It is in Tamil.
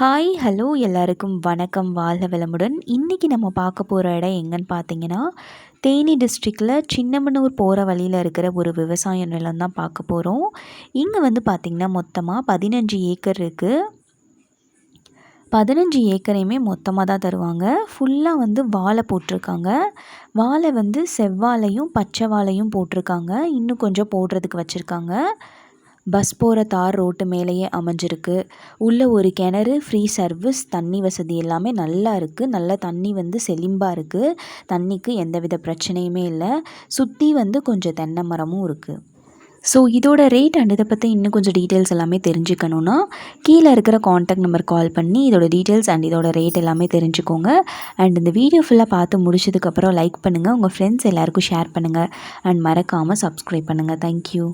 ஹாய் ஹலோ எல்லாருக்கும் வணக்கம். வாழ்க வளமுடன். இன்றைக்கி நம்ம பார்க்க போகிற இடம் எங்கன்னு பார்த்தீங்கன்னா தேனி டிஸ்ட்ரிக்டில் சின்னமனூர் போகிற வழியில் இருக்கிற ஒரு விவசாய நிலம் தான் பார்க்க போகிறோம் இங்கே வந்து பார்த்திங்கன்னா மொத்தமாக பதினஞ்சு ஏக்கர் இருக்குது பதினஞ்சு ஏக்கரையுமே மொத்தமாக தான் தருவாங்க. ஃபுல்லாக வந்து வாழை போட்டிருக்காங்க. வாழை வந்து செவ்வாழையும் பச்சை வாழையும் போட்டிருக்காங்க. இன்னும் கொஞ்சம் போடுறதுக்கு வச்சுருக்காங்க. பஸ் போகிற தார் ரோட்டு மேலேயே அமைஞ்சிருக்கு. உள்ளே ஒரு கிணறு ஃப்ரீ சர்வீஸ் தண்ணி வசதி எல்லாமே நல்லா இருக்குது நல்ல தண்ணி வந்து செழிம்பாக இருக்குது தண்ணிக்கு எந்தவித பிரச்சனையுமே இல்லை. சுற்றி வந்து கொஞ்சம் தென்னை மரமும் இருக்குது ஸோ இதோட ரேட் அண்ட் இதை பற்றி இன்னும் கொஞ்சம் டீட்டெயில்ஸ் எல்லாமே தெரிஞ்சுக்கணுன்னா கீழே இருக்கிற காண்டாக்ட் நம்பர் கால் பண்ணி இதோட டீட்டெயில்ஸ் அண்ட் இதோட ரேட் எல்லாமே தெரிஞ்சுக்கோங்க. அண்ட் இந்த வீடியோ ஃபுல்லாக பார்த்து முடிச்சதுக்கப்புறம் லைக் பண்ணுங்கள் உங்கள் ஃப்ரெண்ட்ஸ் எல்லாேருக்கும் ஷேர் பண்ணுங்கள் அண்ட் மறக்காமல் சப்ஸ்கிரைப் பண்ணுங்கள் தேங்க்யூ